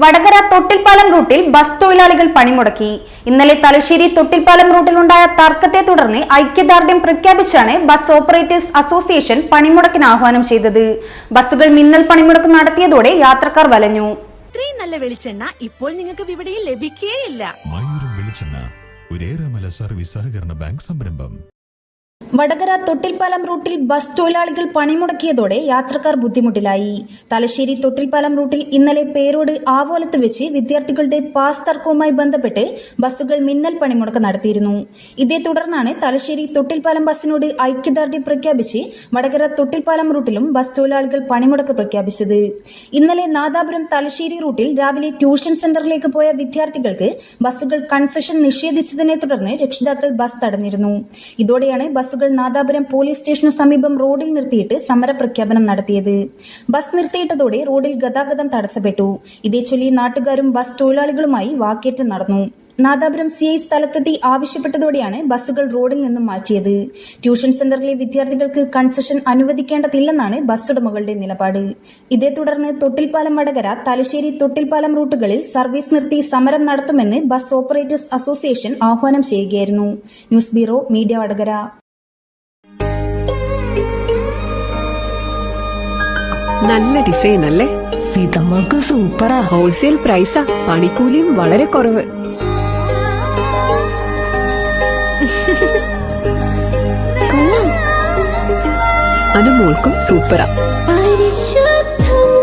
വടകര തൊട്ടിൽപ്പാലം റൂട്ടിൽ ബസ് തൊഴിലാളികൾ പണിമുടക്കി. ഇന്നലെ തലശ്ശേരി തൊട്ടിൽപ്പാലം റൂട്ടിലുണ്ടായ തർക്കത്തെ തുടർന്ന് ഐക്യദാർഢ്യം പ്രഖ്യാപിച്ചാണ് ബസ് ഓപ്പറേറ്റേഴ്സ് അസോസിയേഷൻ പണിമുടക്കിന് ആഹ്വാനം ചെയ്തത്. ബസ്സുകൾ മിന്നൽ പണിമുടക്ക് നടത്തിയതോടെ യാത്രക്കാർ വലഞ്ഞു. ഇത്രയും നല്ല വെളിച്ചെണ്ണ ഇപ്പോൾ നിങ്ങൾക്ക് വിപണിയിൽ ലഭിക്കുകയില്ല സർവീസ് സഹകരണ ബാങ്ക് സംരംഭം. വടകര തൊട്ടിൽപ്പാലം റൂട്ടിൽ ബസ് തൊഴിലാളികൾ പണിമുടക്കിയതോടെ യാത്രക്കാർ ബുദ്ധിമുട്ടിലായി. തലശ്ശേരി തൊട്ടിൽപ്പാലം റൂട്ടിൽ ഇന്നലെ പേരോട് ആവോലത്ത് വെച്ച് വിദ്യാർത്ഥികളുടെ പാസ് തർക്കവുമായി ബന്ധപ്പെട്ട് ബസ്സുകൾ മിന്നൽ പണിമുടക്ക് നടത്തിയിരുന്നു. ഇതേ തുടർന്നാണ് തലശ്ശേരി തൊട്ടിൽപ്പാലം ബസ്സിനോട് ഐക്യദാർഢ്യം പ്രഖ്യാപിച്ച് വടകര തൊട്ടിൽപ്പാലം റൂട്ടിലും ബസ് തൊഴിലാളികൾ പണിമുടക്ക് പ്രഖ്യാപിച്ചത്. ഇന്നലെ നാദാപുരം തലശ്ശേരി റൂട്ടിൽ രാവിലെ ട്യൂഷൻ സെന്ററിലേക്ക് പോയ വിദ്യാർത്ഥികൾക്ക് ബസ്സുകൾ കൺസെഷൻ നിഷേധിച്ചതിനെ തുടർന്ന് രക്ഷിതാക്കൾ ബസ് തടഞ്ഞിരുന്നു. ഇതോടെയാണ് ബസ്സുകൾ നാദാപുരം പോലീസ് സ്റ്റേഷന് സമീപം റോഡിൽ നിർത്തിയിട്ട് സമരപ്രഖ്യാപനം നടത്തിയത്. ബസ് നിർത്തിയിട്ടതോടെ റോഡിൽ ഗതാഗതം തടസ്സപ്പെട്ടു. ഇതേ ചൊല്ലി നാട്ടുകാരും ബസ് തൊഴിലാളികളുമായി വാക്കേറ്റം നടന്നു. നാദാപുരം സി ഐ സ്ഥലത്തെത്തി ആവശ്യപ്പെട്ടതോടെയാണ് ബസ്സുകൾ റോഡിൽ നിന്നും മാറ്റിയത്. ട്യൂഷൻ സെന്ററിലെ വിദ്യാർത്ഥികൾക്ക് കൺസെഷൻ അനുവദിക്കേണ്ടതില്ലെന്നാണ് ബസ് ഉടമകളുടെ നിലപാട്. ഇതേ തുടർന്ന് തൊട്ടിൽപ്പാലം വടകര തലശ്ശേരി തൊട്ടിൽപ്പാലം റൂട്ടുകളിൽ സർവീസ് നിർത്തി സമരം നടത്തുമെന്ന് ബസ് ഓപ്പറേറ്റേഴ്സ് അസോസിയേഷൻ ആഹ്വാനം ചെയ്യുകയായിരുന്നു. News bureau media Vadakara. നല്ല ഡിസൈൻ അല്ലേ? ഫിതമ്മൾക്ക് സൂപ്പറാ. ഹോൾസെയിൽ പ്രൈസാ പണിക്കൂലിയും വളരെ കുറവ്. അനുമോൾക്കും സൂപ്പറാ.